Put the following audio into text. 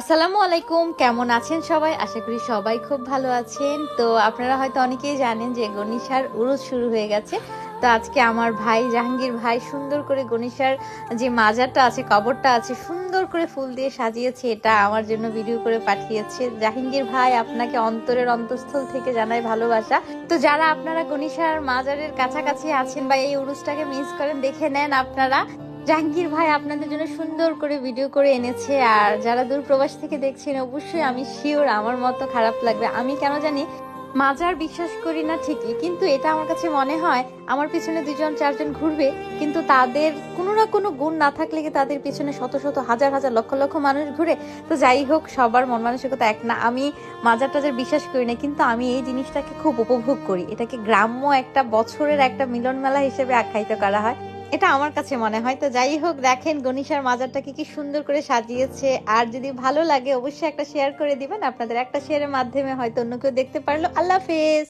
আসসালামু আলাইকুম, কেমন আছেন সবাই? আশা করি সবাই খুব ভালো আছেন। তো আপনারা হয়তো অনেকেই জানেন যে গণিসার উরুজ শুরু হয়ে গেছে। তো আজকে আমার ভাই, জাহাঙ্গীর ভাই সুন্দর করে গণিসার যে মাজারটা আছে, কবরটা আছে, সুন্দর করে ফুল দিয়ে সাজিয়েছে। এটা আমার জন্য ভিডিও করে পাঠিয়েছে। জাহাঙ্গীর ভাই আপনাকে অন্তরের অন্তঃস্থল থেকে জানাই ভালোবাসা। তো যারা আপনারা গণিসার মাজারের কাছাকাছি আছেন বা এই উরুজটাকে মিস করেন, দেখে নেন আপনারা। জাহাঙ্গীর ভাই আপনাদের জন্য সুন্দর করে ভিডিও করে এনেছে, আর যারা দূর প্রবাস থেকে দেখছেন, অবশ্যই আমি শিওর আমার মতো খারাপ লাগবে। আমি কেন জানি মাজার বিশ্বাস করি না ঠিকই, কিন্তু এটা আমার কাছে মনে হয় আমার পিছনে দুজন, চারজন ঘুরবে, কিন্তু তাদের কোনো না কোনো গুণ না থাকলে কি তাদের পিছনে শত শত, হাজার হাজার, লক্ষ লক্ষ মানুষ ঘুরে? তো যাই হোক, সবার মন মানসিকতা এক না, আমি মাজার টাজার বিশ্বাস করি না, কিন্তু আমি এই জিনিসটাকে খুব উপভোগ করি। এটাকে গ্রাম্য একটা বছরের একটা মিলন মেলা হিসেবে আখ্যায়িত করা হয়। এটা আমার কাছে মনে হয়। তো যাই হোক, দেখেন গণিসার মাজারটাকে কি সুন্দর করে সাজিয়েছে। আর যদি ভালো লাগে, অবশ্যই একটা শেয়ার করে দিবেন। আপনাদের একটা শেয়ারের মাধ্যমে হয়তো অন্য কেউ দেখতে পারল। আল্লাহ হাফেজ!